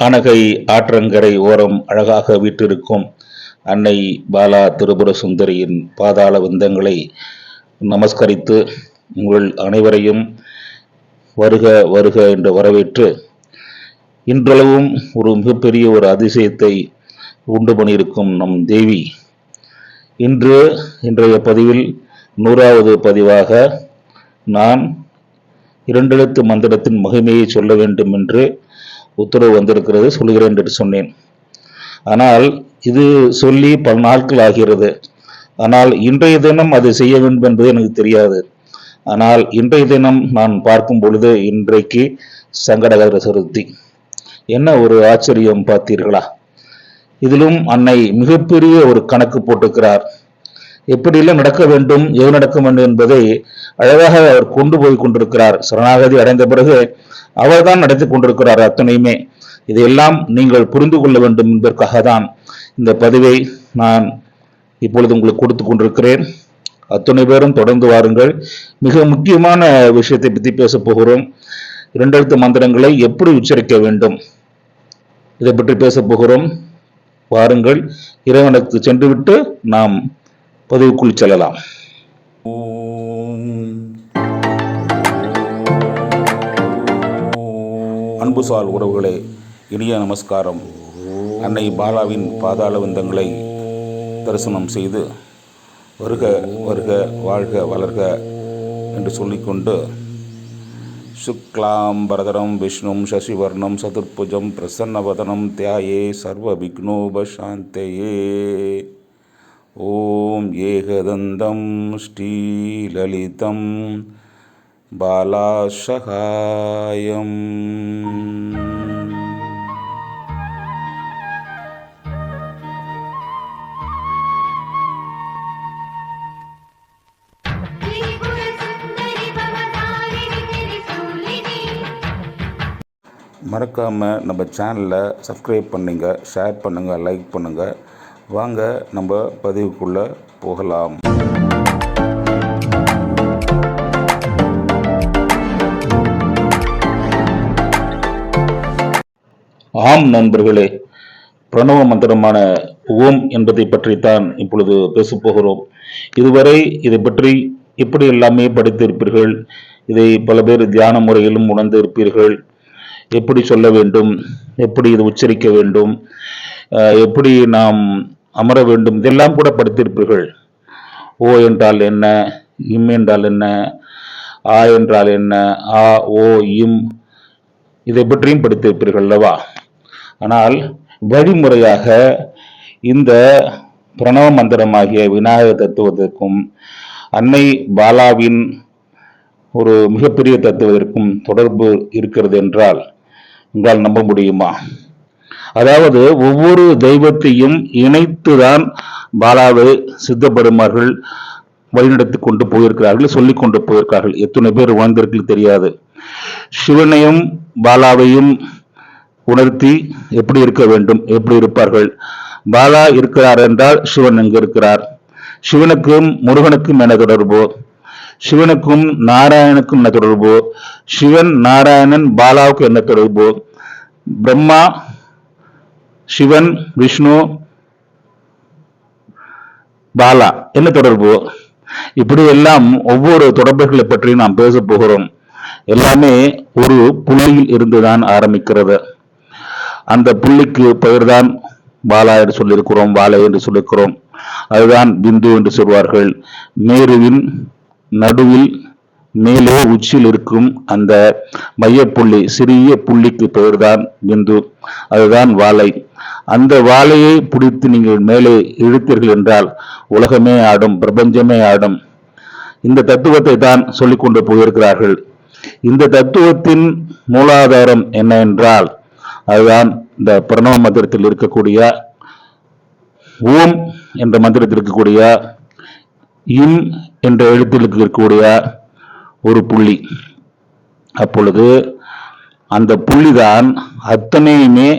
அணகை ஆற்றங்கரை ஓரம் அழகாக வீற்றிருக்கும் அன்னை பாலா திரிபுர சுந்தரியின் பாதாள விந்தங்களை நமஸ்கரித்து உங்கள் அனைவரையும் வருக வருக என்று வரவேற்று இன்றளவும் ஒரு மிகப்பெரிய ஒரு அதிசயத்தை உண்டு பண்ணியிருக்கும் நம் தேவி. இன்று இன்றைய பதிவில் நூறாவது பதிவாக நான் இரண்டெழுத்து மந்திரத்தின் மகிமையை சொல்ல வேண்டும் என்று உத்தரவு வந்திருக்கிறது சொல்கிறேன் என்று சொன்னேன். ஆனால் இது சொல்லி பல நாட்கள் ஆகிறது. ஆனால் இன்றைய தினம் அதை செய்ய வேண்டும் என்பது எனக்கு தெரியாது. ஆனால் இன்றைய தினம் நான் பார்க்கும் பொழுது இன்றைக்கு சங்கடகர சதுர்த்தி. என்ன ஒரு ஆச்சரியம் பார்த்தீர்களா? இதிலும் அன்னை மிகப்பெரிய ஒரு கணக்கு போட்டுக்கிறார் எப்படியெல்லாம் நடக்க வேண்டும் எது நடக்க வேண்டும் என்பதை அழகாக அவர் கொண்டு போய் கொண்டிருக்கிறார். சரணாகதி அடைந்த பிறகு அவர்தான் நடத்தி கொண்டிருக்கிறார் அத்தனையுமே. இதையெல்லாம் நீங்கள் புரிந்து கொள்ள வேண்டும் என்பதற்காக தான் இந்த பதிவை நான் இப்பொழுது உங்களுக்கு கொடுத்து கொண்டிருக்கிறேன். அத்தனை பேரும் தொடர்ந்து வாருங்கள். மிக முக்கியமான விஷயத்தை பற்றி பேச போகிறோம். இரண்டெழுத்து மந்திரங்களை எப்படி உச்சரிக்க வேண்டும்? இதை பற்றி பேச போகிறோம். வாருங்கள். இறைவனுக்கு சென்றுவிட்டு நாம் பதிவுக்குள் செல்லலாம். அன்புசால் உறவுகளே இனிய நமஸ்காரம். அன்னை பாலாவின் பாதாள விந்தங்களை தரிசனம் செய்து வருக வருக வாழ்க வளர்க என்று சொல்லிக்கொண்டு சுக்லாம் பரதரம் விஷ்ணும் சசிவர்ணம் சதுர்புஜம் பிரசன்னவதனம் தியாயே சர்வ விக்னோபசாந்தையே ஓம் ஏகதந்தம் ஸ்ரீலலிதம் பாலாசகாயம் त्रिपुरसुन्दरि भवतारिणि त्रिशूलिनि மறக்காமல் நம்ம சேனலை சப்ஸ்கிரைப் பண்ணுங்க ஷேர் பண்ணுங்கள் லைக் பண்ணுங்கள் வாங்க நம்ம பதிவுக்குள்ளே போகலாம். ஆம் நண்பர்களே பிரணவ மந்திரமான ஓம் என்பதை பற்றித்தான் இப்பொழுது பேசப்போகிறோம் இதுவரை இதை பற்றி இப்படி எல்லாமே படித்திருப்பீர்கள். இதை பல பேர் தியான முறையிலும் உணர்ந்து இருப்பீர்கள் எப்படி சொல்ல வேண்டும்? எப்படி இது உச்சரிக்க வேண்டும்? எப்படி நாம் அமர வேண்டும். இதெல்லாம் கூட படித்திருப்பீர்கள். ஓ என்றால் என்ன? இம் என்றால் என்ன? ஆ என்றால் என்ன? ஆ ஓ இம். இதை பற்றியும் படித்திருப்பீர்கள் அல்லவா? ஆனால் வழிமுறையாக இந்த பிரணவ மந்திரமாகிய விநாயகர் தத்துவத்திற்கும் அன்னை பாலாவின் ஒரு மிகப்பெரிய தத்துவத்திற்கும் தொடர்பு இருக்கிறது என்றால் உங்களால் நம்ப முடியுமா? அதாவது ஒவ்வொரு தெய்வத்தையும் இணைத்துதான் பாலாவை சித்தபெருமார்கள் வழிநடத்தி கொண்டு போயிருக்கிறார்கள் சொல்லி கொண்டு போயிருக்கிறார்கள். எத்தனை பேர் வாழ்ந்திருக்கு தெரியாது. சிவனையும் பாலாவையும் உணர்த்தி எப்படி இருக்க வேண்டும் எப்படி இருப்பார்கள்? பாலா இருக்கிறார் என்றால் சிவன் எங்க இருக்கிறார்? சிவனுக்கும் முருகனுக்கும் என்ன தொடர்பு? சிவனுக்கும் நாராயணுக்கும் என்ன தொடர்பு? சிவன் நாராயணன் பாலாவுக்கு என்ன தொடர்பு? பிரம்மா சிவன் விஷ்ணு பாலா என்ன தொடர்பு இப்படி எல்லாம் ஒவ்வொரு தொடர்புகளை பற்றி நாம் பேச போகிறோம் எல்லாமே ஒரு புள்ளியில் இருந்துதான் ஆரம்பிக்கிறது அந்த புள்ளிக்கு பெயர்தான் பாலா என்று சொல்லியிருக்கிறோம் பாலை என்று சொல்லியிருக்கிறோம் அதுதான் பிந்து என்று சொல்வார்கள் மேருவின் நடுவில் மேலே உச்சியில் இருக்கும் அந்த மையப்புள்ளி சிறிய புள்ளிக்கு பெயர்தான் பிந்து அதுதான் வாழை அந்த வாழையை பிடித்து நீங்கள் மேலே இழுத்தீர்கள் என்றால் உலகமே ஆடும் பிரபஞ்சமே ஆடும். இந்த தத்துவத்தை தான் சொல்லிக்கொண்டு போயிருக்கிறார்கள். இந்த தத்துவத்தின் மூலாதாரம் என்ன என்றால் அதுதான் இந்த பிரணவ மந்திரத்தில் இருக்கக்கூடிய ஓம் என்ற மந்திரத்தில் இருக்கக்கூடிய இம் என்ற எழுத்தில் இருக்கக்கூடிய ஒரு புள்ளி. அப்பொழுது அந்த புள்ளிதான் அத்தனையுமே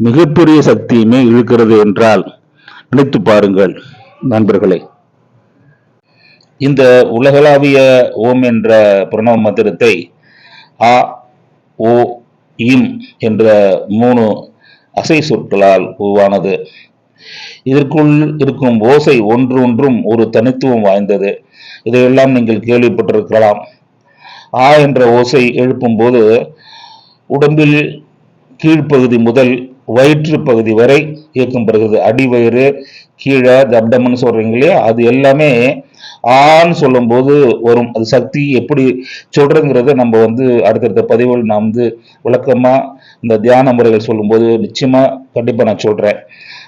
மிகப்பெரிய சக்தியுமே இழுக்கிறது என்றால் நினைத்து பாருங்கள் நண்பர்களே. இந்த உலகளாவிய ஓம் என்ற பிரணவ மந்திரத்தை ஆ ஓ இம் என்ற மூணு அசை சொற்களால் உருவானது. இதற்குள் இருக்கும் ஓசை ஒன்று ஒன்றும் ஒரு தனித்துவம் வாய்ந்தது. இதையெல்லாம் நீங்கள் கேள்விப்பட்டிருக்கலாம். ஆ என்ற ஓசை எழுப்பும் போது உடம்பில் கீழ்ப்பகுதி முதல் வயிற்று பகுதி வரை இயக்கம் பெறுகிறது அடிவயிறு கீழே தப்டம்னு சொல்றீங்க இல்லையா? அது எல்லாமே ஆன்னு சொல்லும்போது வரும். அது சக்தி எப்படி சொல்றதுங்கிறத நம்ம வந்து அடுத்தடுத்த பதிவுகள் நான் வந்து விளக்கமா இந்த தியான முறைகள் சொல்லும்போது நிச்சயமா கண்டிப்பா நான் சொல்றேன்.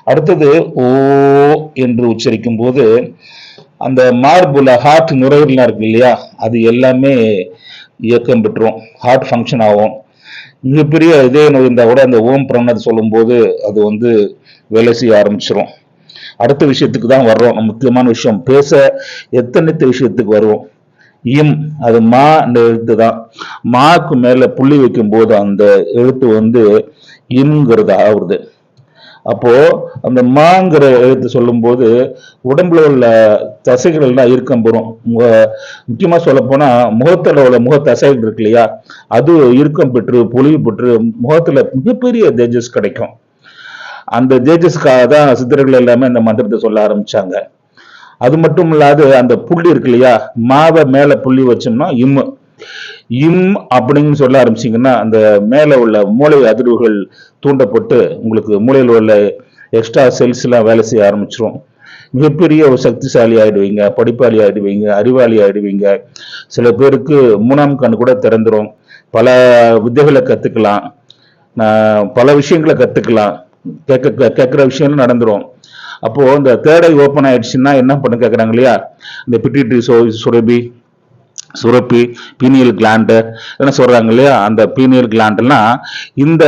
அடுத்தது ஓ என்று உச்சரிக்கும் போது அந்த மார்புல ஹார்ட் நுரையீரலாம் இருக்கு இல்லையா? அது எல்லாமே இயக்கம் பெற்றுரும் ஹார்ட் ஃபங்க்ஷன் ஆகும். மிகப்பெரிய இதய நோய் இருந்தால் கூட அந்த ஓம் பிரணத்தை சொல்லும்போது அது வந்து வேலை செய்ய ஆரம்பிச்சிடும் அடுத்த விஷயத்துக்கு தான் வர்றோம். நம்ம முக்கியமான விஷயம் பேச எத்தனைத்த விஷயத்துக்கு வருவோம்? இம் அது மா என்ற எழுத்து தான். மாக்கு மேலே புள்ளி வைக்கும்போது அந்த எழுத்து வந்து இம்ங்கிறது ஆகுறது. அப்போ அந்த மாங்கிற எழுத்து சொல்லும்போது உடம்புல உள்ள தசைகள் எல்லாம் இறுக்கம் பெறும். உங்க முக்கியமா சொல்ல போனா முகத்துல உள்ள முக தசைகள் இருக்கு இல்லையா? அது இறுக்கம் பெற்று பொலிவு பெற்று முகத்துல மிகப்பெரிய தேஜஸ் கிடைக்கும். அந்த தேஜஸ்க்காக தான் சித்தர்கள் எல்லாமே அந்த மந்திரத்தை சொல்ல ஆரம்பிச்சாங்க. அது மட்டும் இல்லாது அந்த புள்ளி இருக்கு இல்லையா? மாவை மேல புள்ளி வச்சோம்னா இம்மு. இம் அப்படின்னு சொல்ல ஆரம்பிச்சீங்கன்னா அந்த மேலே உள்ள மூளை அதிர்வுகள் தூண்டப்பட்டு உங்களுக்கு மூளையில் உள்ள எக்ஸ்ட்ரா செல்ஸ் எல்லாம் வேலை செய்ய ஆரம்பிச்சிரும். மிகப்பெரிய ஒரு சக்திசாலி ஆயிடுவீங்க படிப்பாளி ஆயிடுவீங்க அறிவாளி ஆயிடுவீங்க. சில பேருக்கு மூணாம் கண் கூட திறந்துடும் பல வித்தைகளை கற்றுக்கலாம் பல விஷயங்களை கற்றுக்கலாம் கேட்க கேட்குற விஷயம் நடந்துரும். அப்போது இந்த தேடை ஓப்பன் ஆயிடுச்சுன்னா என்ன பண்ண கேட்குறாங்க இல்லையா? இந்த பிட்டிட்ரி சோ சுரபி சுரப்பி பீனியல் கிளாண்டு என்ன சொல்கிறாங்க இல்லையா? அந்த பீனியல் கிளாண்டுனா இந்த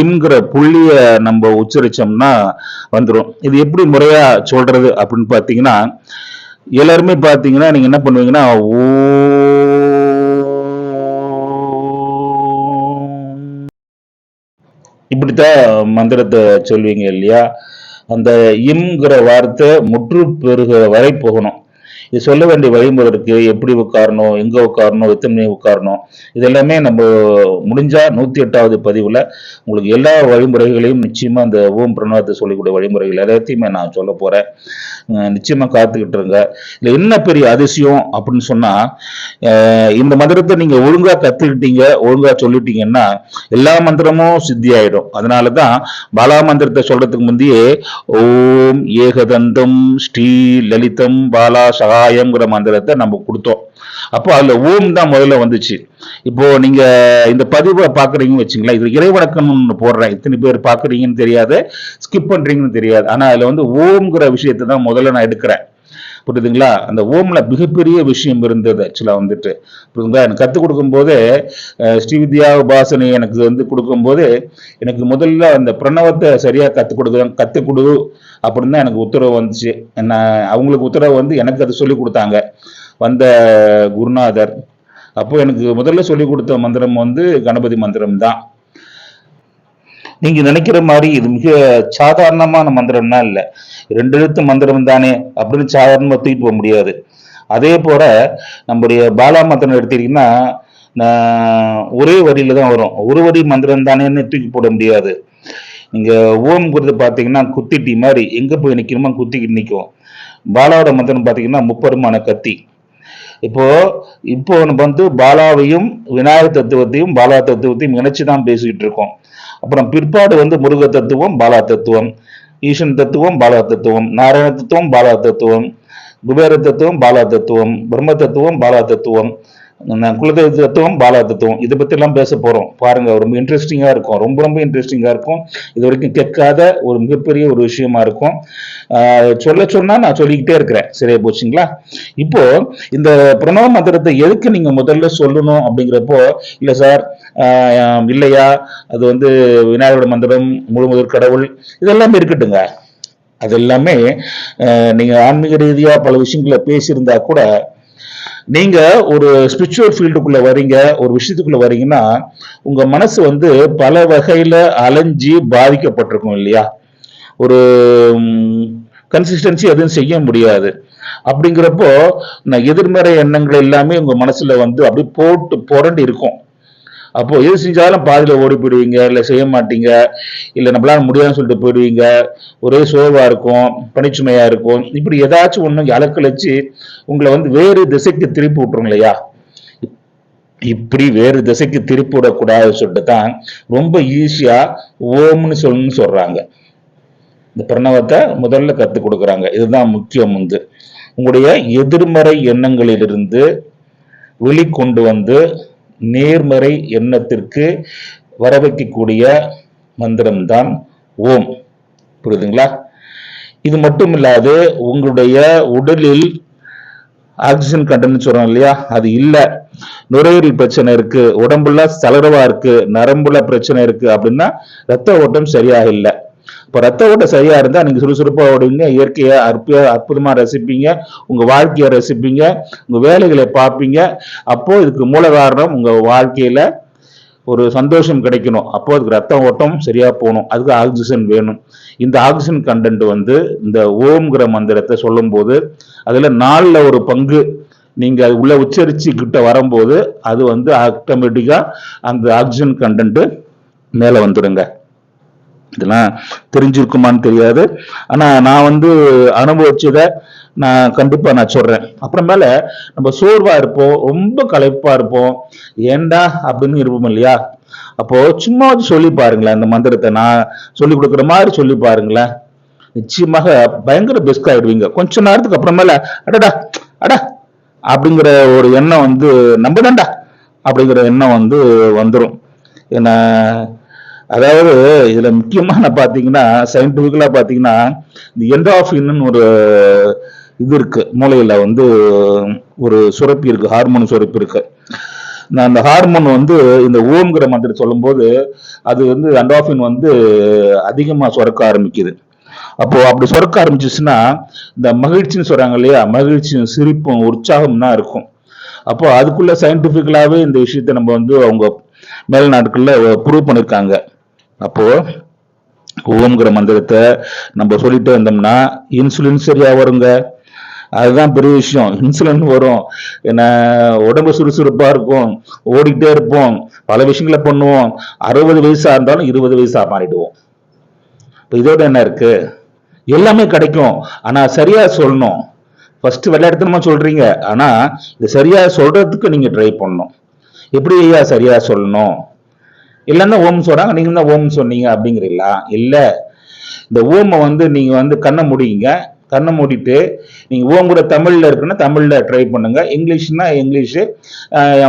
இம்ங்கிற புள்ளியை நம்ம உச்சரித்தோம்னா வந்துடும் இது எப்படி முறையாக சொல்கிறது அப்படின்னு பார்த்தீங்கன்னா எல்லாருமே பார்த்தீங்கன்னா நீங்கள் என்ன பண்ணுவீங்கன்னா ஓ இப்படித்தான் மந்திரத்தை சொல்வீங்க இல்லையா? அந்த இம்ங்கிற வார்த்தை முற்று பெறுகிற வரை போகணும். இது சொல்ல வேண்டிய வழிமுறை இருக்கு. எப்படி உட்காரணும் எங்க உட்காரணும் எத்தனை மணி உட்காரணும். இதெல்லாமே நம்ம முடிஞ்சா நூத்தி எட்டாவது பதிவுல உங்களுக்கு எல்லா வழிமுறைகளையும் நிச்சயமா அந்த ஓம் பிரணவத்தை சொல்லக்கூடிய வழிமுறைகள் எல்லாத்தையுமே நான் சொல்ல போறேன். நிச்சயமா காத்துக்கிட்டு இருங்க. இதுல என்ன பெரிய அதிசயம் அப்படின்னு சொன்னா இந்த மந்திரத்தை நீங்க ஒழுங்கா கத்துக்கிட்டீங்க ஒழுங்கா சொல்லிட்டீங்கன்னா எல்லா மந்திரமும் சித்தி ஆயிடும் அதனாலதான் பாலா மந்திரத்தை சொல்றதுக்கு முந்தையே ஓம் ஏகதந்தம் ஸ்ரீ லலிதம் பாலா சகா சாயம்ங்கிற மந்திரத்தை நம்ம கொடுத்தோம். அப்போ அதுல ஓம் தான் முதல்ல வந்துச்சு. இப்போ நீங்க இந்த பதிவை பாக்குறீங்கன்னு வச்சுங்களேன் இது இறைவணக்கம் போடுறேன். இத்தனை பேர் பாக்குறீங்கன்னு தெரியாது ஸ்கிப் பண்றீங்கன்னு தெரியாது. ஆனா அதுல வந்து ஓம்ங்கிற விஷயத்தை தான் முதல்ல நான் எடுக்கிறேன். புரியுதுங்களா? அந்த ஓம்ல மிகப்பெரிய விஷயம் இருந்தது ஆக்சுவலாக வந்துட்டு. புரியுதுங்களா? எனக்கு கற்றுக் கொடுக்கும்போது ஸ்ரீவித்யா உபாசனை எனக்கு வந்து கொடுக்கும்போது எனக்கு முதல்ல அந்த பிரணவத்தை சரியாக கற்றுக் கொடுக்க கற்றுக் கொடு அப்படின்னு தான் எனக்கு உத்தரவு வந்துச்சு. என்ன அவங்களுக்கு உத்தரவு வந்து எனக்கு அதை சொல்லி கொடுத்தாங்க. வந்த குருநாதர். அப்போ எனக்கு முதல்ல சொல்லி கொடுத்த மந்திரம் வந்து கணபதி மந்திரம் தான் நீங்க நினைக்கிற மாதிரி இது மிக சாதாரணமான மந்திரம்னா இல்லை. ரெண்டு எழுத்து மந்திரம் தானே அப்படின்னு சாதாரணமாக தூக்கிட்டு போக முடியாது. அதே போல நம்முடைய பாலா மந்திரம் எடுத்தீங்கன்னா ஒரே வரியில தான் வரும். ஒரு வரி மந்திரம் தானேன்னு தூக்கி போட முடியாது. நீங்க ஓம்ங்கிறது பாத்தீங்கன்னா குத்திட்டி மாதிரி எங்க போய் நிற்கணுமோ குத்திக்கிட்டு நிற்கும் பாலாவோட மந்திரம் பாத்தீங்கன்னா முப்பருமான கத்தி. இப்போ இப்போ வந்து பாலாவையும் விநாயகர் தத்துவத்தையும் பாலா தத்துவத்தையும் இணைச்சு தான் பேசிக்கிட்டு இருக்கோம். அப்புறம் பிற்பாடு வந்து முருக தத்துவம் பாலா தத்துவம் ஈசன் தத்துவம் பாலா தத்துவம் நாராயண தத்துவம் பாலா தத்துவம் குபேர தத்துவம் பாலா தத்துவம் பிரம்ம தத்துவம் பாலா தத்துவம் குலதெய்வ தத்துவம் பாலா தத்துவம் இதை பற்றிலாம் எல்லாம் பேச போகிறோம் பாருங்கள் ரொம்ப இன்ட்ரெஸ்டிங்காக இருக்கும். ரொம்ப ரொம்ப இன்ட்ரெஸ்டிங்காக இருக்கும். இது வரைக்கும் கேட்காத ஒரு மிகப்பெரிய ஒரு விஷயமா இருக்கும். சொல்ல சொன்னால் நான் சொல்லிக்கிட்டே இருக்கிறேன். சரியா போச்சுங்களா? இப்போ இந்த பிரணவ மந்திரத்தை எதுக்கு நீங்கள் முதல்ல சொல்லணும் அப்படிங்கிறப்போ இல்லை சார் இல்லையா? அது வந்து விநாயகரோட மந்திரம் முழு கடவுள் இதெல்லாமே இருக்கட்டுங்க. அது எல்லாமே நீங்கள் ஆன்மீக ரீதியாக பல விஷயங்களை பேசியிருந்தா கூட நீங்க ஒரு ஸ்பிரிச்சுவல் ஃபீல்டுக்குள்ள வரீங்க ஒரு விஷயத்துக்குள்ள வரீங்கன்னா உங்க மனசு வந்து பல வகையில அலைஞ்சு பாதிக்கப்பட்டிருக்கும் இல்லையா? ஒரு கன்சிஸ்டன்சி எதுவும் செய்ய முடியாது. அப்படிங்கிறப்போ நான் எதிர்மறை எண்ணங்கள் எல்லாமே உங்க மனசுல வந்து அப்படியே போட்டு புரண்டு இருக்கும் அப்போ எது செஞ்சாலும் பாதியில் ஓடி போயிடுவீங்க இல்லை செய்ய மாட்டீங்க இல்லை நம்மளால முடியாதுன்னு சொல்லிட்டு போயிடுவீங்க. ஒரே சோர்வா இருக்கும் பனிச்சுமையாக இருக்கும். இப்படி ஏதாச்சும் ஒன்று அலக்கழிச்சு உங்களை வந்து வேறு திசைக்கு திருப்பி விட்டுரும் இல்லையா? இப்படி வேறு திசைக்கு திருப்பி விடக்கூடாதுன்னு சொல்லிட்டு தான் ரொம்ப ஈஸியா ஓம்னு சொல்லணும்னு சொல்றாங்க. இந்த பிரணவத்தை முதல்ல கற்றுக் கொடுக்குறாங்க. இதுதான் முக்கியம் வந்து. உங்களுடைய எதிர்மறை எண்ணங்களிலிருந்து வெளிக்கொண்டு வந்து நேர்மறை எண்ணத்திற்கு வர வைக்கக்கூடிய மந்திரம்தான் ஓம். புரியுதுங்களா? இது மட்டும் இல்லாது உங்களுடைய உடலில் ஆக்சிஜன் கண்டென்ட் சொல்றோம் இல்லையா? அது இல்லை. நுரையீரல் பிரச்சனை இருக்கு உடம்புல சலரவா இருக்கு நரம்புல பிரச்சனை இருக்கு அப்படின்னா ரத்த ஓட்டம் சரியாக இல்லை. இப்போ ரத்த ஓட்டம் சரியா இருந்தால் நீங்கள் சுறுசுறுப்பாக ஓடுவீங்க இயற்கையை அற்புத அற்புதமாக ரசிப்பீங்க உங்கள் வாழ்க்கையை ரசிப்பீங்க உங்கள் வேலைகளை பார்ப்பீங்க. அப்போ இதுக்கு மூல காரணம் உங்கள் வாழ்க்கையில் ஒரு சந்தோஷம் கிடைக்கணும். அப்போ அதுக்கு ரத்த ஓட்டம் சரியாக போகணும். அதுக்கு ஆக்சிஜன் வேணும். இந்த ஆக்சிஜன் கண்டென்ட் வந்து இந்த ஓம்ங்கிற மந்திரத்தை சொல்லும்போது அதில் நாளில் ஒரு பங்கு நீங்கள் அது உள்ள உச்சரிச்சுக்கிட்ட வரும்போது அது வந்து ஆட்டோமேட்டிக்காக அந்த ஆக்சிஜன் கண்டென்ட்டு மேலே வந்துடுங்க இதெல்லாம் தெரிஞ்சிருக்குமான்னு தெரியாது. ஆனால் நான் வந்து அனுபவிச்சதை நான் கண்டிப்பாக நான் சொல்கிறேன் அப்புறமேல நம்ம சோர்வாக இருப்போம் ரொம்ப களைப்பாக இருப்போம். ஏண்டா அப்படின்னு இருப்போம் இல்லையா? அப்போ சும்மா சொல்லி பாருங்களேன் இந்த மந்திரத்தை நான் சொல்லி கொடுக்குற மாதிரி சொல்லி பாருங்களேன். நிச்சயமாக பயங்கர பெஸ்ட் ஆயிடுவீங்க. கொஞ்ச நேரத்துக்கு அப்புறமேல அடடா அடா அப்படிங்கிற ஒரு எண்ணம் வந்து நம்பதாண்டா அப்படிங்கிற எண்ணம் வந்து வந்துடும் ஏன்னா அதாவது இதுல முக்கியமான பாத்தீங்கன்னா சயின்டிபிக்கலா பாத்தீங்கன்னா இந்த என்டாஃபின்னு ஒரு இது இருக்கு. மூளையில வந்து ஒரு சுரப்பி இருக்கு ஹார்மோன் சுரப்பி இருக்கு. நான் அந்த ஹார்மோன் வந்து இந்த ஓம்ங்கிற மந்திரம் சொல்லும்போது அது வந்து அண்டாஃபின் வந்து அதிகமாக சுரக்க ஆரம்பிக்குது. அப்போ அப்படி சுரக்க ஆரம்பிச்சிச்சுன்னா இந்த மகிழ்ச்சின்னு சொல்றாங்க இல்லையா? மகிழ்ச்சியும் சிரிப்பும் உற்சாகம்னா இருக்கும். அப்போ அதுக்குள்ள சயின்டிபிக்கலாவே இந்த விஷயத்த நம்ம வந்து அவங்க மேல் நாட்கள்ல ப்ரூவ் பண்ணிருக்காங்க. அப்போ ஓம்ங்கிற மந்திரத்தை நம்ம சொல்லிட்டு இருந்தோம்னா இன்சுலின் சரியா வருங்க. அதுதான் பெரிய விஷயம். இன்சுலின் வரும். என்ன உடம்பு சுறுசுறுப்பா இருக்கும். ஓடிக்கிட்டே இருப்போம். பல விஷயங்களை பண்ணுவோம். அறுபது வயசா இருந்தாலும் இருபது வயசா மாறிடுவோம். இப்போ இதோட என்ன இருக்கு? எல்லாமே கிடைக்கும். ஆனா சரியா சொல்லணும். ஃபர்ஸ்ட் விளையாடுத்தனமா சொல்றீங்க. ஆனா இது சரியா சொல்றதுக்கு நீங்க ட்ரை பண்ணணும். எப்படி ஐயா சரியா சொல்லணும்? இல்லைன்னா ஓம் சொல்றாங்க நீங்க தான் ஓம் சொன்னீங்க அப்படிங்கிறீங்களா? இல்ல. இந்த ஓமை வந்து நீங்க வந்து கண்ணை மூடிங்க. கண்ணை மூடிட்டு நீங்க ஓம் கூட தமிழ்ல இருக்குன்னா தமிழ்ல ட்ரை பண்ணுங்க. இங்கிலீஷ்னா இங்கிலீஷு.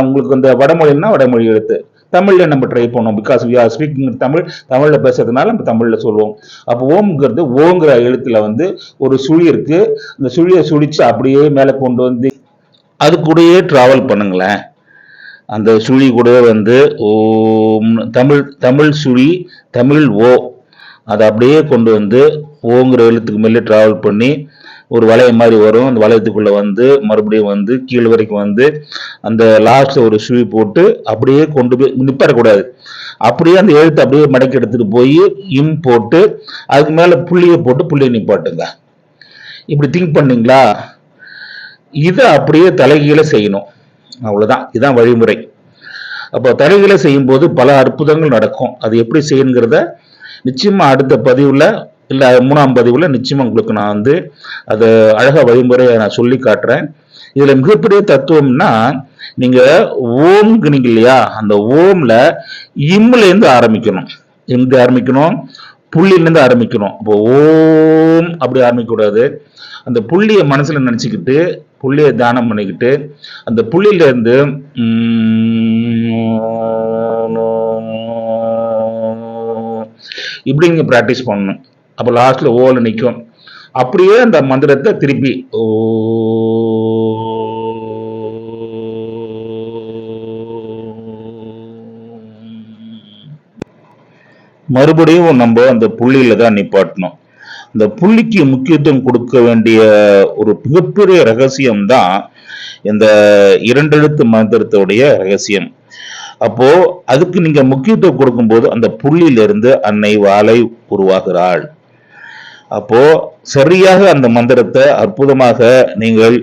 உங்களுக்கு இந்த வடமொழின்னா வடமொழி எழுத்து. தமிழ்ல நம்ம ட்ரை பண்ணோம் because we are speaking Tamil. தமிழ்ல பேசுறதுனால நம்ம தமிழ்ல சொல்லுவோம் அப்போ ஓம்ங்கிறது ஓங்கிற எழுத்துல வந்து ஒரு சுழி இருக்கு. அந்த சுழியை சுழிச்சு அப்படியே மேலே கொண்டு வந்து அது கூடயே டிராவல் பண்ணுங்களேன். அந்த சுழி கூட வந்து ஓம் தமிழ் தமிழ் சுழி தமிழ் ஓ அதை அப்படியே கொண்டு வந்து ஓங்கிற எழுத்துக்கு மேலே ட்ராவல் பண்ணி ஒரு வளையம் மாதிரி வரும். அந்த வளையத்துக்குள்ளே வந்து மறுபடியும் வந்து கீழ் வரைக்கும் வந்து அந்த லாஸ்ட்டில் ஒரு சுழி போட்டு அப்படியே கொண்டு போய் நிப்பாடக்கூடாது அப்படியே அந்த எழுத்து அப்படியே மடக்கி எடுத்துகிட்டு போய் இம் போட்டு அதுக்கு மேலே புள்ளியை போட்டு புள்ளியை நிப்பாட்டுங்க. இப்படி திங்க் பண்ணிங்களா? இதை அப்படியே தலைகீழே செய்யணும். அவ்வளோதான் இதுதான் வழிமுறை. அப்போ தலைகீழ செய்யும்போது பல அற்புதங்கள் நடக்கும். அது எப்படி செய்யணுங்கிறத நிச்சயமாக அடுத்த பதிவில் இல்லை மூணாம் பதிவில் நிச்சயமாக உங்களுக்கு நான் வந்து அதை அழகாக வழிமுறையை நான் சொல்லி காட்டுறேன். இதில் மிகப்பெரிய தத்துவம்னா நீங்கள் ஓம்ங்கிறீங்க இல்லையா அந்த ஓமில் இம்லேருந்து ஆரம்பிக்கணும். எங்கே ஆரம்பிக்கணும்? புள்ளிலேருந்து ஆரம்பிக்கணும். அப்போ ஓம் அப்படி ஆரம்பிக்கக்கூடாது அந்த புள்ளியை மனசில் நினச்சிக்கிட்டு புள்ளியை தானம் பண்ணிக்கிட்டு அந்த புள்ளியிலேருந்து இப்படி நீங்கள் ப்ராக்டிஸ் பண்ணணும். அப்போ லாஸ்ட்டில் ஓவில் நிற்கும் அப்படியே அந்த மந்திரத்தை திருப்பி ஓ மறுபடியும் நம்ம அந்த புள்ளியில தான் நிப்பாட்டணும். இந்த புள்ளிக்கு முக்கியத்துவம் கொடுக்க வேண்டிய ஒரு மிகப்பெரிய ரகசியம் தான் இந்த இரண்டெழுத்து மந்திரத்துடைய ரகசியம். அப்போ அதுக்கு நீங்க முக்கியத்துவம் கொடுக்கும்போது அந்த புள்ளியிலிருந்து அன்னை வாளை உருவாகிறாள். அப்போ சரியாக அந்த மந்திரத்தை அற்புதமாக நீங்கள்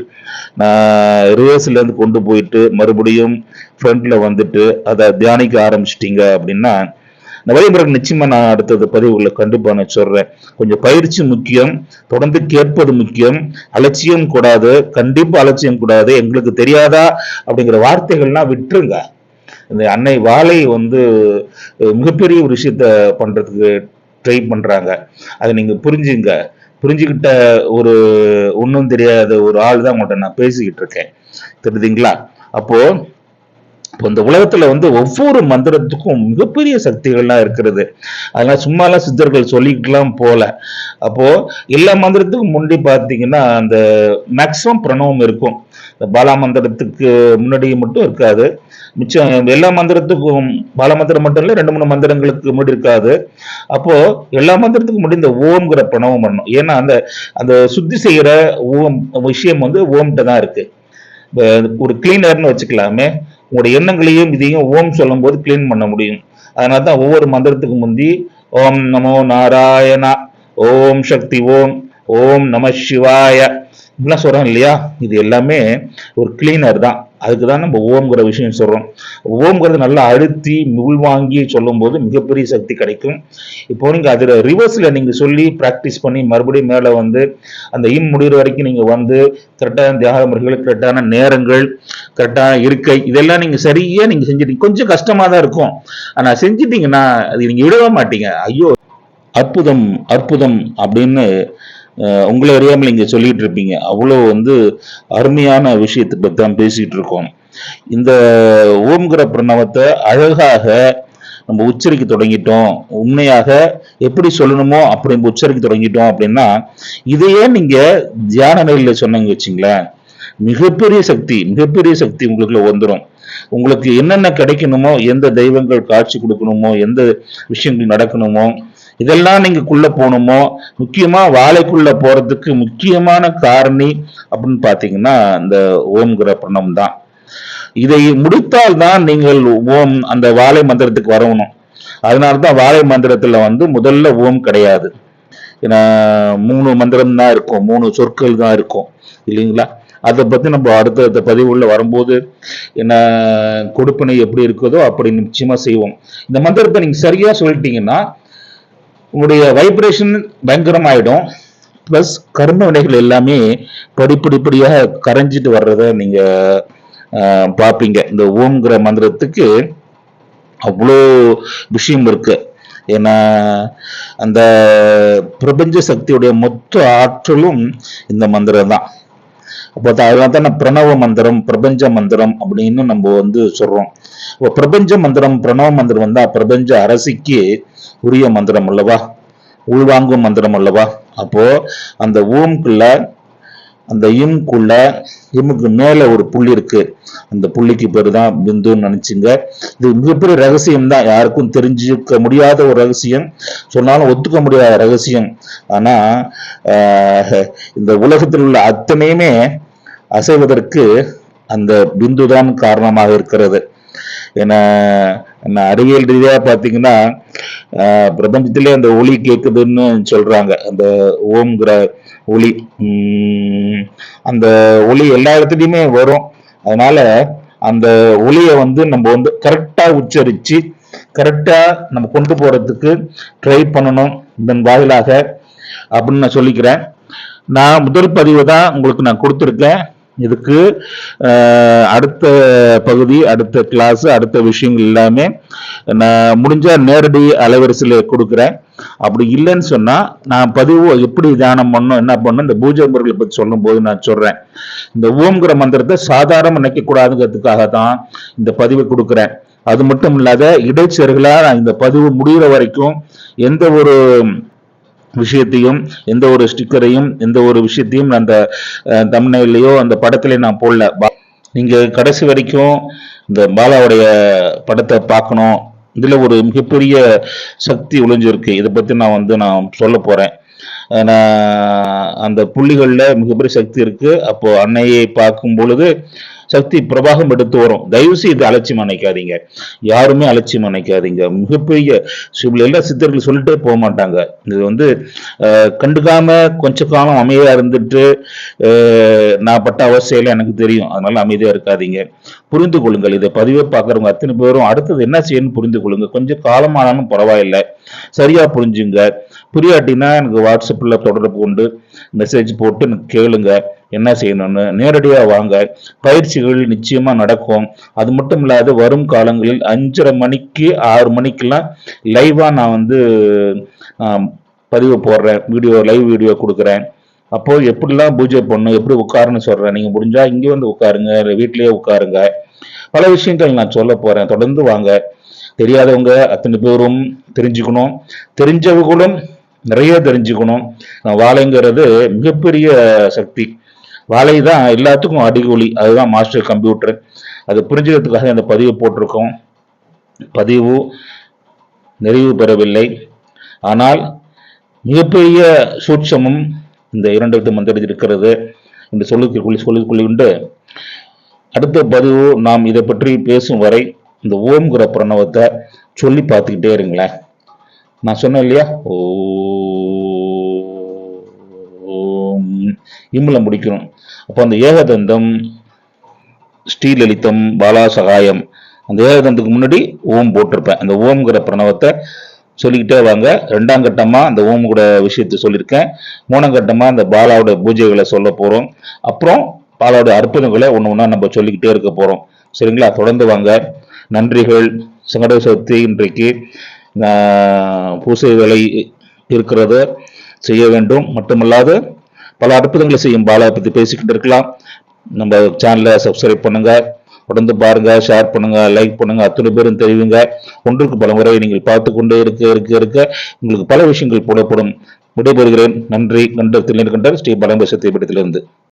ரிவர்ஸ்ல இருந்து கொண்டு போயிட்டு மறுபடியும் ஃப்ரண்ட்ல வந்துட்டு அதை தியானிக்க ஆரம்பிச்சிட்டீங்க அப்படின்னா இந்த வழிமுறை நிச்சயமா நான் அடுத்தது பதிவுகளை கண்டிப்பாக நான் சொல்றேன். கொஞ்சம் பயிற்சி முக்கியம் தொடர்ந்து கேட்பது முக்கியம் அலட்சியம் கூடாது கண்டிப்பா அலட்சியம் கூடாது எங்களுக்கு தெரியாதா அப்படிங்கிற வார்த்தைகள்லாம் விட்டுருங்க. இந்த அன்னை வாழை வந்து மிகப்பெரிய ஒரு விஷயத்த பண்றதுக்கு ட்ரை பண்றாங்க. அதை நீங்க புரிஞ்சுங்க. புரிஞ்சுக்கிட்ட ஒரு ஒன்றும் தெரியாத ஒரு ஆள் தான் உங்கள்கிட்ட நான் பேசிக்கிட்டு இருக்கேன். தெரியுதுங்களா? அப்போது இந்த உலகத்துல வந்து ஒவ்வொரு மந்திரத்துக்கும் மிகப்பெரிய சக்திகள்லாம் இருக்கிறது. அதெல்லாம் சும்மாலாம் சித்தர்கள் சொல்லிக்கலாம் போல. அப்போ எல்லா மந்திரத்துக்கும் முன்னாடி பார்த்தீங்கன்னா அந்த மேக்சிமம் பிரணவம் இருக்கும். இந்த பாலா மந்திரத்துக்கு முன்னாடி மட்டும் இருக்காது. மிச்சம் எல்லா மந்திரத்துக்கும் பால மந்திரம் மட்டும் இல்லை ரெண்டு மூணு மந்திரங்களுக்கு முன்னாடி இருக்காது. அப்போ எல்லா மந்திரத்துக்கும் முன்னாடி இந்த ஓம்ங்கிற பிரணவம் பண்ணணும். ஏன்னா அந்த அந்த சுத்தி செய்யற ஓம் விஷயம் வந்து ஓம்கிட்ட தான் இருக்கு ஒரு கிளீனர்னு வச்சுக்கலாமே. உங்களுடைய எண்ணங்களையும் இதையும் ஓம் சொல்லும்போது கிளீன் பண்ண முடியும். அதனால தான் ஒவ்வொரு மந்திரத்துக்கு முந்தி ஓம் நமோ நாராயணா ஓம் சக்தி ஓம் ஓம் நம சிவாய. இப்படிலாம் சொல்றோம் இல்லையா? இது எல்லாமே ஒரு கிளீனர் தான். அதுக்கு தான் நம்ம ஓம்ங்கிற விஷயம் சொல்கிறோம் ஓம்ங்கிறது நல்லா அழுத்தி உள்வாங்கி சொல்லும்போது மிகப்பெரிய சக்தி கிடைக்கும். இப்போ நீங்கள் அதில் ரிவர்ஸில் நீங்கள் சொல்லி ப்ராக்டிஸ் பண்ணி மறுபடியும் மேலே வந்து அந்த இம் முடிகிற வரைக்கும் நீங்கள் வந்து கரெக்டான தியாக முறைகள் கரெக்டான நேரங்கள் கரெக்டான இருக்கை இதெல்லாம் நீங்கள் சரியாக நீங்கள் செஞ்சிட்டீங்க. கொஞ்சம் கஷ்டமாக தான் இருக்கும். ஆனால் செஞ்சிட்டீங்கன்னா அது நீங்கள் விடவே மாட்டீங்க. ஐயோ அற்புதம் அற்புதம் அப்படின்னு உங்களை அறியாமல் நீங்கள் சொல்லிகிட்டு இருப்பீங்க. அவ்வளோ வந்து அருமையான விஷயத்தை பற்றி தான் பேசிகிட்டு இருக்கோம். இந்த ஓம்கிற பிரணவத்தை அழகாக நம்ம உச்சரிக்க தொடங்கிட்டோம். உண்மையாக எப்படி சொல்லணுமோ அப்படி உச்சரிக்க தொடங்கிட்டோம் அப்படின்னா இதையே நீங்கள் தியான நிலையில் சொன்னீங்க வச்சுங்களேன் மிகப்பெரிய சக்தி மிகப்பெரிய சக்தி உங்களுக்குள்ள வந்துடும் உங்களுக்கு என்னென்ன கிடைக்கணுமோ எந்த தெய்வங்கள் காட்சி கொடுக்கணுமோ எந்த விஷயங்கள் நடக்கணுமோ இதெல்லாம் நீங்கள் குள்ளே போகணுமோ? முக்கியமாக வாழைக்குள்ள போகிறதுக்கு முக்கியமான காரணி அப்படின்னு பார்த்தீங்கன்னா இந்த ஓம்கிற பிரணம் தான். இதை முடித்தால் தான் நீங்கள் ஓம் அந்த வாழை மந்திரத்துக்கு வரணும். அதனால தான் வாழை மந்திரத்தில் வந்து முதல்ல ஓம் கிடையாது. ஏன்னா மூணு மந்திரம் தான் இருக்கும். மூணு சொற்கள் தான் இருக்கும். இல்லைங்களா? அதை பற்றி நம்ம அடுத்தடுத்த பதிவுள்ள வரும்போது என்ன கொடுப்பனை எப்படி இருக்குதோ அப்படி நிச்சயமாக செய்வோம். இந்த மந்திரத்தை நீங்கள் சரியாக சொல்லிட்டீங்கன்னா உங்களுடைய வைப்ரேஷன் பயங்கரமாயிடும். ப்ளஸ் கர்ம வினைகள் எல்லாமே படிப்படிப்படியாக கரைஞ்சிட்டு வர்றத நீங்க பார்ப்பீங்க. இந்த ஓம்ங்கிற மந்திரத்துக்கு அவ்வளோ விஷயம் இருக்கு. ஏன்னா அந்த பிரபஞ்ச சக்தியுடைய மொத்த ஆற்றலும் இந்த மந்திரம் தான். அப்போ அதனால தான் பிரணவ மந்திரம் பிரபஞ்ச மந்திரம் அப்படின்னு நம்ம வந்து சொல்றோம். இப்போ பிரபஞ்ச மந்திரம் பிரணவ மந்திரம் வந்தா பிரபஞ்ச அரசிக்கு உரிய மந்திரம் அல்லவா? உள்வாங்கும் மந்திரம் அல்லவா? அப்போ அந்த ஊம்குள்ள அந்த இம்குள்ள இமுக்கு மேல ஒரு புள்ளி இருக்கு. அந்த புள்ளிக்கு பேர் தான் பிந்துன்னு நினைச்சுங்க. இது மிகப்பெரிய ரகசியம் தான். யாருக்கும் தெரிஞ்சுக்க முடியாத ஒரு ரகசியம். சொன்னாலும் ஒத்துக்க முடியாத ரகசியம். ஆனா ஆஹ், இந்த உலகத்தில் உள்ள அத்தனையுமே அசைவதற்கு அந்த பிந்து தான் காரணமாக இருக்கிறது. ஏன்னா என்ன அறிவியல் ரீதியா பாத்தீங்கன்னா பிரபஞ்சத்திலே அந்த ஒளி கேட்குதுன்னு சொல்றாங்க. அந்த ஓம்ங்கிற ஒளி. அந்த ஒளி எல்லா இடத்துலையுமே வரும். அதனால அந்த ஒளியை வந்து நம்ம வந்து கரெக்டா உச்சரிச்சு கரெக்டா நம்ம கொண்டு போறதுக்கு ட்ரை பண்ணணும் இதன் வாயிலாக அப்படின்னு நான் சொல்லிக்கிறேன். நான் முதல் பதிவு தான் உங்களுக்கு நான் கொடுத்துருக்கேன். இதுக்கு அடுத்த பகுதி அடுத்த கிளாஸ் அடுத்த விஷயங்கள் எல்லாமே நான் முடிஞ்சால் நேரடி அலைவரிசையில் கொடுக்குறேன். அப்படி இல்லைன்னு சொன்னால் நான் பதிவு எப்படி தியானம் பண்ணணும் என்ன பண்ணணும் இந்த பூஜை முறைகளை பற்றி சொல்லும் போது நான் சொல்கிறேன் இந்த ஓம்ங்கிற மந்திரத்தை சாதாரண நினைக்கக்கூடாதுங்கிறதுக்காக தான் இந்த பதிவை கொடுக்குறேன். அது மட்டும் இல்லாத இடைச்செருகளா நான் இந்த பதிவு முடிகிற வரைக்கும் எந்த ஒரு விஷயத்தையும் எந்த ஒரு ஸ்டிக்கரையும் எந்த ஒரு விஷயத்தையும் அந்த தம்னையிலையோ அந்த படத்திலே நான் போடல. பா- நீங்க கடைசி வரைக்கும் இந்த பாலாவுடைய படத்தை பார்க்கணும். இதுல ஒரு மிகப்பெரிய சக்தி ஒளிஞ்சிருக்கு. இதை பத்தி நான் வந்து நான் சொல்ல போறேன். நான் அந்த புள்ளிகளில் மிகப்பெரிய சக்தி இருக்கு. அப்போ அன்னையை பார்க்கும் பொழுது சக்தி பிரபாகம் எடுத்து வரும். தயவு செய்து அலட்சியம் நினைக்காதீங்க யாருமே அலட்சியம் நினைக்காதீங்க மிகப்பெரிய சிவல எல்லா சித்தர்கள் சொல்லிட்டே போக மாட்டாங்க. இது வந்து கண்டுக்காம கொஞ்ச காலம் அமைதியா இருந்துட்டு நான் பட்ட அவசியம் எனக்கு தெரியும். அதனால அமைதியா இருக்காதீங்க. புரிந்து கொள்ளுங்கள். இதை பதிவை பார்க்குறவங்க அத்தனை பேரும் அடுத்தது என்ன செய்யணும்னு புரிந்து கொள்ளுங்க. கொஞ்சம் காலமானாலும் பரவாயில்லை. சரியா புரிஞ்சுங்க. புரியாட்டினா எனக்கு வாட்ஸ்அப்பில் தொடர்பு கொண்டு மெசேஜ் போட்டு எனக்கு கேளுங்க. என்ன செய்யணும்னு நேரடியாக வாங்க. பயிற்சிகள் நிச்சயமாக நடக்கும். அது மட்டும் இல்லாத வரும் காலங்களில் அஞ்சரை மணிக்கு ஆறு மணிக்கெல்லாம் லைவாக நான் வந்து பதிவு போடுறேன். வீடியோ லைவ் வீடியோ கொடுக்குறேன். அப்போது எப்படிலாம் பூஜை பண்ணணும் எப்படி உட்காருன்னு சொல்கிறேன் நீங்கள் முடிஞ்சால் இங்கே வந்து உட்காருங்க இல்லை வீட்டிலேயே உட்காருங்க. பல விஷயங்கள் நான் சொல்ல போகிறேன் தொடர்ந்து வாங்க. தெரியாதவங்க அத்தனை பேரும் தெரிஞ்சுக்கணும். தெரிஞ்சவங்களும் நிறைய தெரிஞ்சுக்கணும். வாழைங்கிறது மிகப்பெரிய சக்தி. வாழை தான் எல்லாத்துக்கும் அடிகொலி அதுதான் மாஸ்டர் கம்ப்யூட்டர் அது புரிஞ்சுக்கிறதுக்காக இந்த பதிவு போட்டிருக்கோம். பதிவு நிறைவு பெறவில்லை. ஆனால் மிகப்பெரிய சூட்சமும் இந்த இரண்டு மந்திரத்தில் இருக்கிறது. என்று சொல்லிக்கொள்ளி சொல்லிக்கொள்ளிண்டு அடுத்த பதிவு நாம் இதை பற்றி பேசும் வரை இந்த ஓம்ங்கிற பிரணவத்தை சொல்லி பார்த்துக்கிட்டே இருங்களேன். நான் சொன்னேன் இல்லையா? ஓ. இம்மில் முடிக்கணும். அப்போ அந்த ஏகதந்தம் ஸ்ரீலலிதம் பாலா சகாயம் அந்த ஏகதந்தத்துக்கு முன்னாடி ஓம் போட்டிருப்பேன். அந்த ஓம்ங்கிற பிரணவத்தை சொல்லிக்கிட்டே வாங்க. ரெண்டாம் கட்டமாக அந்த ஓம் கூட விஷயத்தை சொல்லியிருக்கேன். மூணாம் கட்டமாக அந்த பாலாவோட பூஜைகளை சொல்ல போகிறோம் அப்புறம் பாலாவோட அற்புதங்களை ஒன்று ஒன்றா நம்ம சொல்லிக்கிட்டே இருக்க போகிறோம் சரிங்களா? தொடர்ந்து வாங்க. நன்றிகள். சங்கட சக்தி இன்றைக்கு பூசை வேலை இருக்கிறத செய்ய வேண்டும். மட்டுமல்லாது பல அற்புதங்களை செய்யும் பாலாவை பற்றி பேசிக்கிட்டு இருக்கலாம். நம்ம சேனலை சப்ஸ்கிரைப் பண்ணுங்க. தொடர்ந்து பாருங்க ஷேர் பண்ணுங்க லைக் பண்ணுங்க அத்தனை பேரும் தெரிவிங்க. ஒன்றுக்கு பல முறை நீங்கள் பார்த்து கொண்டே இருக்க இருக்க இருக்க உங்களுக்கு பல விஷயங்கள் போடப்படும். விடைபெறுகிறேன். நன்றி. கண்டத்தில் கண்டர் ஸ்ரீ பலம்ப சத்தியபீடத்திலிருந்து